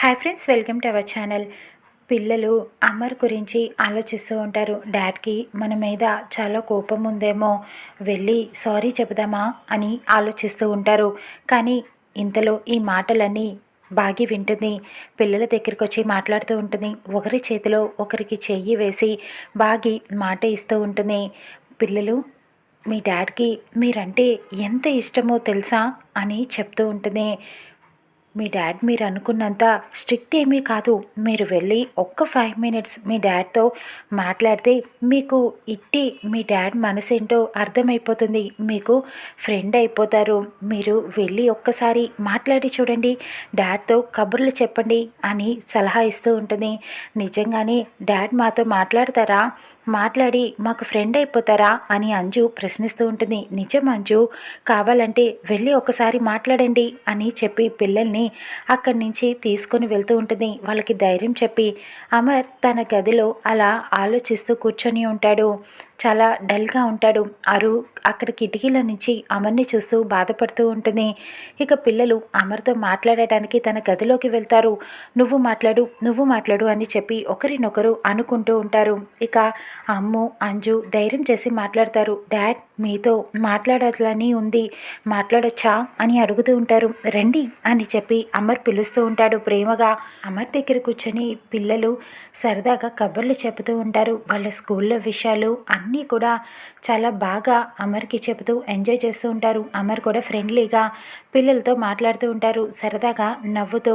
Hi friends welcome to our channel పిల్లలు అమర్ గురించి ఆలోచిస్తూ ఉంటారు. డాడ్కి మన మీద చాలా కోపం ఉందేమో వెళ్ళి సారీ చెబుదామా అని ఆలోచిస్తూ ఉంటారు. కానీ ఇంతలో ఈ మాటలన్నీ బాగి వింటుంది. పిల్లల దగ్గరికి వచ్చి మాట్లాడుతూ ఉంటుంది. ఒకరి చేతిలో ఒకరికి చెయ్యి వేసి బాగి మాట ఇస్తూ ఉంటుంది. పిల్లలు మీ డాడ్కి మీరంటే ఎంత ఇష్టమో తెలుసా అని చెప్తూ ఉంటుంది. మీ డాడ్ మీరు అనుకున్నంత స్ట్రిక్ట్ ఏమీ కాదు. మీరు వెళ్ళి ఒక్క ఫైవ్ మినిట్స్ మీ డాడ్తో మాట్లాడితే మీకు ఇట్టి మీ డాడ్ మనసేంటో అర్థమైపోతుంది. మీకు ఫ్రెండ్ అయిపోతారు. మీరు వెళ్ళి ఒక్కసారి మాట్లాడి చూడండి. డాడ్తో కబుర్లు చెప్పండి అని సలహా ఇస్తూ ఉంటుంది. నిజంగానే డాడ్ మాతో మాట్లాడతారా? మాట్లాడి మాకు ఫ్రెండ్ అయిపోతారా? అని అంజు ప్రశ్నిస్తూ ఉంటుంది. నిజం అంజు కావాలంటే వెళ్ళి ఒకసారి మాట్లాడండి అని చెప్పి పిల్లల్ని అక్కడి నుంచి తీసుకొని వెళ్తూ ఉంటుంది. వాళ్ళకి ధైర్యం చెప్పి అమర్ తన గదిలో అలా ఆలోచిస్తూ కూర్చొని ఉంటాడు. చాలా డల్గా ఉంటాడు. అరు అక్కడ కిటికీల నుంచి అమర్ని చూస్తూ బాధపడుతూ ఉంటుంది. ఇక పిల్లలు అమర్తో మాట్లాడటానికి తన గదిలోకి వెళ్తారు. నువ్వు మాట్లాడు నువ్వు మాట్లాడు అని చెప్పి ఒకరినొకరు అనుకుంటూ ఉంటారు. ఇక అమ్ము అంజు ధైర్యం చేసి మాట్లాడతారు. డాడ్ మీతో మాట్లాడాలని ఉంది. మాట్లాడొచ్చా? అని అడుగుతూ ఉంటారు. రండి అని చెప్పి అమర్ పిలుస్తూ ఉంటాడు ప్రేమగా. అమర్ దగ్గర కూర్చొని పిల్లలు సరదాగా కబుర్లు చెబుతూ ఉంటారు. వాళ్ళ స్కూల్లో విషయాలు అన్ని అన్నీ కూడా చాలా బాగా అమర్కి చెబుతూ ఎంజాయ్ చేస్తూ ఉంటారు. అమర్ కూడా ఫ్రెండ్లీగా పిల్లలతో మాట్లాడుతూ ఉంటారు. సరదాగా నవ్వుతూ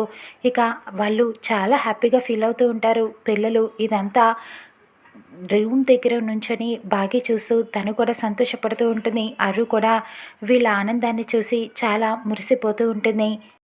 ఇక వాళ్ళు చాలా హ్యాపీగా ఫీల్ అవుతూ ఉంటారు. పిల్లలు ఇదంతా రూమ్ దగ్గర నుంచొని బాగా చూస్తూ తను కూడా సంతోషపడుతూ ఉంటుంది. అరు కూడా వీళ్ళ ఆనందాన్ని చూసి చాలా మురిసిపోతూ ఉంటుంది.